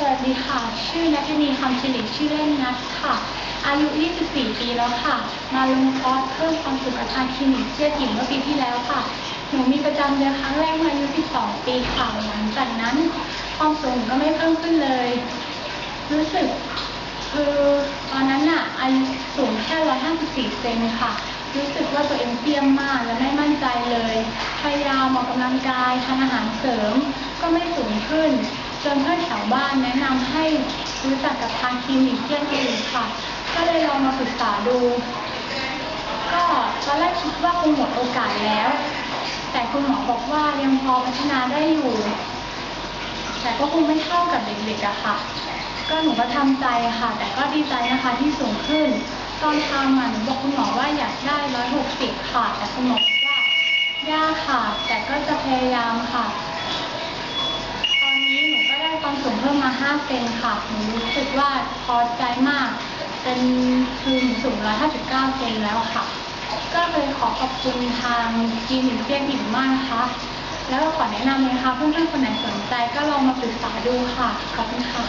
สวัสดีค่ะ ชื่อนัทนีคำชิริชื่อเล่นนัทค่ะ อายุ 24 ปีแล้วค่ะ มาลงคอร์สเพิ่มความสุขกับทางคลินิกเชื่อถิ่นเมื่อปีที่แล้วค่ะ หนูมีประจำเดือนครั้งแรกเมื่ออายุ 12 ปีค่ะ หลังจากนั้นความสูงก็ไม่เพิ่มขึ้นเลย รู้สึกคือตอนนั้นน่ะอายุสูงแค่ 154 เซนค่ะ รู้สึกว่าตัวเองเตี้ยมมากและไม่มั่นใจเลย พยายามออกกำลังกายทานอาหารเสริม ก็ไม่สูงขึ้น จนเพื่อนแถวบ้านแนะนำให้รู้จักกับทางคลินิกเที่ยงอื่นค่ะ ก็เลยลองมาปรึกษาดู ก็ตอนแรกคิดว่าคงหมดโอกาสแล้ว แต่คุณหมอบอกว่ายังพอพัฒนาได้อยู่ แต่ก็คงไม่เท่ากับเด็กๆอะค่ะ ก็หนูก็ทำใจค่ะ แต่ก็ดีใจนะคะที่สูงขึ้น ตอนทำอะหนูบอกคุณหมอว่าอยากได้ร้อยหกสิบค่ะ แต่คุณหมอบอกว่ายากค่ะ แต่ก็จะพยายามค่ะ ตอนนี้หนูก็ได้ความ สูงเพิ่มมา5เซนค่ะหนูรู้สึกว่าพอใจมาก เป็นคือหนูสูง159เซนแล้วค่ะ ก็เลยขอขอบคุณทางคลินิกเตี้ยนอิ่มมากนะคะแล้วก็ขอแนะนำเลยค่ะเพื่อนๆคนไหนสนใจก็ลองมาปรึกษาดูค่ะ ขอบคุณค่ะ